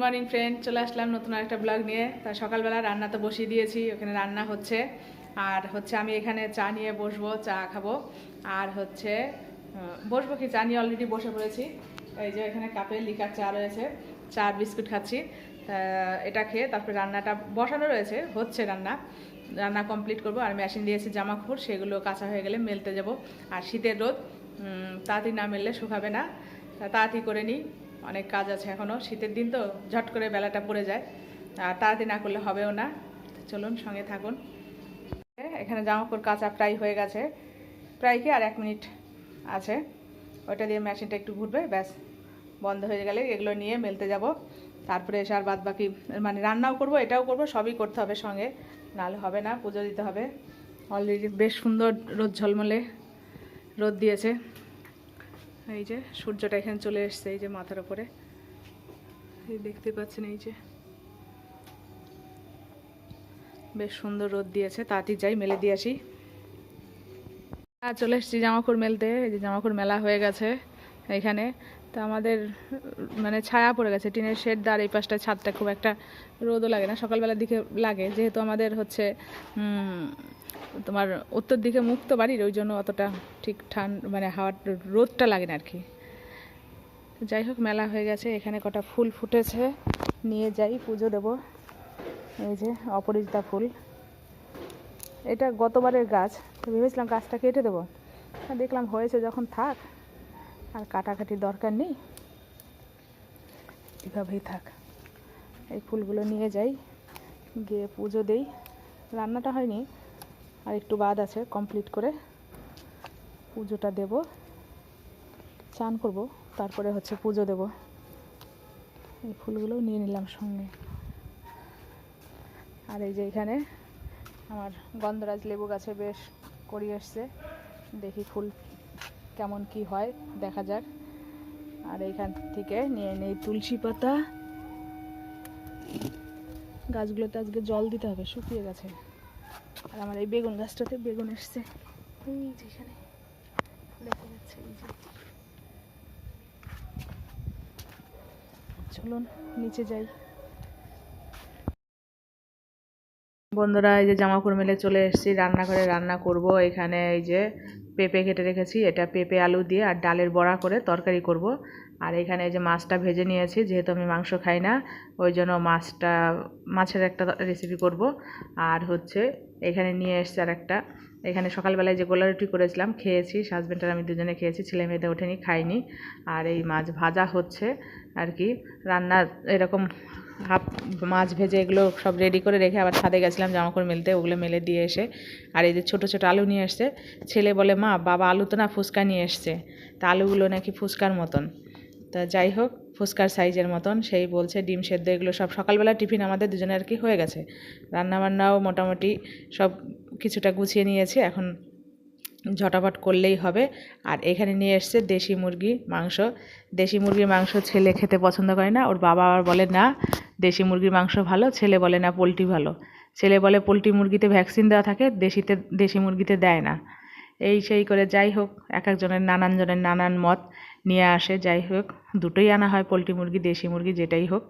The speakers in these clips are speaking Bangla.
মর্নিং ফ্রেন্ড চলে আসলাম নতুন একটা ব্লগ নিয়ে। তা সকালবেলা রান্না তো বসিয়ে দিয়েছি, ওখানে রান্না হচ্ছে। আর হচ্ছে আমি এখানে চা নিয়ে বসবো, চা খাব। আর হচ্ছে বসবো কি? চা নিয়ে অলরেডি বসে পড়েছি। এই যে এখানে কাপে লিকার চা রয়েছে, চা বিস্কুট খাচ্ছি। এটা খেয়ে তারপরে রান্নাটা বসানো রয়েছে, হচ্ছে রান্না। রান্না কমপ্লিট করব। আর মেশিন দিয়েছি জামা কাপড় সেগুলো কাঁচা হয়ে গেলে মেলতে যাব। আর শীতের রোদ তাড়াতাড়ি না মেললে শুকাবে না। তাড়াতাড়ি করে নিই। অনেক কাজ আছে এখনও শীতের দিন তো ঝট করে বেলাটা পড়ে যায়। আর তাড়াতাড়ি না করলে হবেও না। চলুন সঙ্গে থাকুন। এখানে জামা কাপড় কাঁচা প্রায় হয়ে গেছে। প্রায় কি আর এক মিনিট আছে। ওইটা দিয়ে মেশিনটা একটু ঘুরবে, ব্যাস, বন্ধ হয়ে গেলে এগুলো নিয়ে মেলতে যাব। তারপরে এসে আর বাদ বাকি মানে রান্নাও করব, এটাও করব, সবই করতে হবে সঙ্গে। নাহলে হবে না, পুজো দিতে হবে। অলরেডি বেশ সুন্দর রোদ ঝলমলে রোদ দিয়েছে। এই যে, সূর্যটা এখানে চলে এসছে, এই যে মাথার উপরে। দেখতে পাচ্ছেন, এই যে। বেশ সুন্দর রোদ দিয়েছে তাঁতি যাই, মেলে দিয়ে আসি। চলে এসছি জামাকাপড় মেলতে, এই যে জামাকাপড় মেলা হয়ে গেছে এখানে। তো আমাদের মানে ছায়া পড়ে গেছে। টিনের শেড দার এই পাশটা, ছাদটা খুব একটা রোদও লাগে না, সকালবেলার দিকে লাগে। যেহেতু আমাদের হচ্ছে তোমার উত্তর দিকে মুক্ত বাড়ির, ওই জন্য অতটা ঠিক ঠান মানে হাওয়ার রোদটা লাগে না আর কি যাই হোক, মেলা হয়ে গেছে, এখানে কটা ফুল ফুটেছে। নিয়ে যাই, পুজো দেব। এই যে অপরাজিতা ফুল। এটা গতবারের গাছ। তো ভেবেছিলাম গাছটা কেটে দেবো। দেখলাম হয়েছে যখন থাক। আর কাটাকাটির দরকার নেই। এভাবেই থাক। এই ফুলগুলো নিয়ে যাই, গিয়ে পুজো দেই। রান্নাটা হয়নি, আর একটু বাদ আছে কমপ্লিট করে। পুজোটা দেব, চান করব, তারপরে হচ্ছে পুজো দেব। এই ফুলগুলো নিয়ে নিলাম সঙ্গে। আর এই যে এখানে আমার গন্ধরাজ লেবু গাছে বেশ করি এসছে দেখি ফুল কেমন কি হয়, দেখা যাক। আর এইখান থেকে নিয়ে নেই তুলসী পাতা। গাছগুলোতে আজকে জল দিতে হবে, শুকিয়ে গেছে। আর আমার এই বেগুন গাছটাতে বেগুন এসছে। চলুন, নিচে যাই। বন্ধুরা, এই যে জামা কাপড় মেলে চলে এসেছি, রান্নাঘরে রান্না করব। এখানে এই যে পেঁপে কেটে রেখেছি, এটা পেঁপে, আলু দিয়ে, আর ডালের বড়া করে তরকারি করব। আর এখানে এই যে মাছটা ভেজে নিয়েছি, যেহেতু আমি মাংস খাই না, ওই জন্য মাছটা, মাছের একটা রেসিপি করব। আর হচ্ছে, এখানে নিয়ে এসছে আর একটা এখানে সকালবেলায় যে গোলা রুটি করেছিলাম, খেয়েছি। হাজব্যান্ড আর আমি দুজনে খেয়েছি, ছেলে মেয়েদের ওঠেনি, খাইনি। আর এই মাছ ভাজা হচ্ছে আর কি। রান্না এরকম হাফ মাছ ভেজে এগুলো সব রেডি করে রেখে আবার ছাদে গেছিলাম জামা কাপড় মেলতে, ওগুলো মেলে দিয়ে এসে আর এই যে ছোটো ছোটো আলু নিয়ে এসছে ছেলে বলে, মা, বাবা আলু তো না ফুচকা নিয়ে এসছে। তা আলুগুলো নাকি ফুচকার মতন। তা যাই হোক ফুচকার সাইজের মতন, সেই বলছে ডিম সেদ্ধ, এগুলো সব সকালবেলা টিফিন আমাদের দুজনের আর কি হয়ে গেছে। রান্নাবান্নাও মোটামুটি সব কিছুটা গুছিয়ে নিয়েছি, এখন ঝটাপট করলেই হবে। আর এখানে নিয়ে এসছে দেশি মুরগি মাংস। দেশি মুরগির মাংস ছেলে খেতে পছন্দ করে না, ওর বাবা আবার বলে, না, দেশি মুরগির মাংস ভালো, ছেলে বলে, না, পোলট্রি ভালো। ছেলে বলে, পোলট্রি মুরগিতে ভ্যাকসিন দেওয়া থাকে, দেশিতে, দেশি মুরগিতে দেয় না। এই সেই করে যাই হোক, এক একজনের নানান জনের নানান মত। নিয়ে আসে, যাই হোক। দুটোই আনা হয়, পোলট্রি মুরগি, দেশি মুরগি, যেটাই হোক।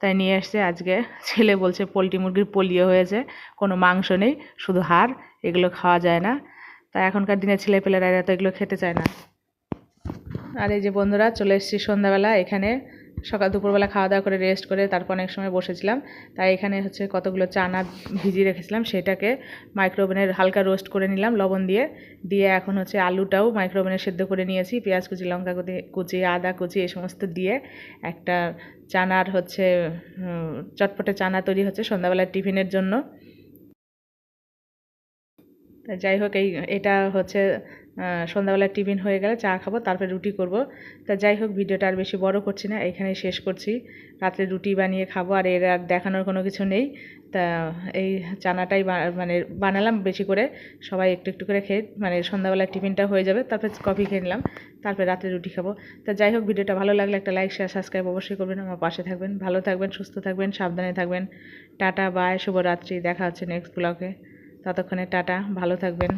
তাই নিয়ে আসছে আজকে। ছেলে বলছে, পোলট্রি মুরগির পোলিও হয়েছে, কোনো মাংস নেই, শুধু হাড়, এগুলো খাওয়া যায় না। তাই এখনকার দিনে ছেলেপেলেরা তো এগুলো খেতে চায় না। আর এই যে বন্ধুরা, চলে এসেছি সন্ধ্যাবেলা, এখানে সকাল দুপুরবেলা খাওয়া দাওয়া করে রেস্ট করে তারপর অনেক সময় বসেছিলাম। তাই এখানে হচ্ছে কতগুলো চানা ভিজিয়ে রেখেছিলাম, সেটাকে মাইক্রোওভেনের হালকা রোস্ট করে নিলাম লবণ দিয়ে। দিয়ে এখন হচ্ছে আলুটাও মাইক্রোওভেনে সেদ্ধ করে নিয়েছি, পেঁয়াজ কুচি, লঙ্কা কুচি আদা কুচি, এই সমস্ত দিয়ে একটা চানার হচ্ছে চটপটে চানা তৈরি হচ্ছে সন্ধ্যাবেলার টিফিনের জন্য। যাই হোক, এই, এটা হচ্ছে আহ, সন্ধ্যাবেলার টিফিন হয়ে গেলে চা খাব তারপরে রুটি করব। তা যাই হোক ভিডিওটা আর বেশি বড় করছি না এখানেই শেষ করছি। রাত্রে রুটি বানিয়ে খাব আর এর আর দেখানোর কোনো কিছু নেই। তা এই চানাটাই মানে বানালাম বেশি করে সবাই একটু একটু করে খেয়ে মানে সন্ধ্যাবেলার টিফিনটা হয়ে যাবে তারপরে কফি খেয়ে নিলাম তারপরে রাত্রে রুটি খাব। তা যাই হোক ভিডিওটা ভালো লাগলে একটা লাইক শেয়ার সাবস্ক্রাইব অবশ্যই করবেন আমার পাশে থাকবেন। ভালো থাকবেন সুস্থ থাকবেন সাবধানে থাকবেন। টাটা বাই শুভরাত্রি দেখা হচ্ছে নেক্সট ব্লগে ততক্ষণে টাটা ভালো থাকবেন।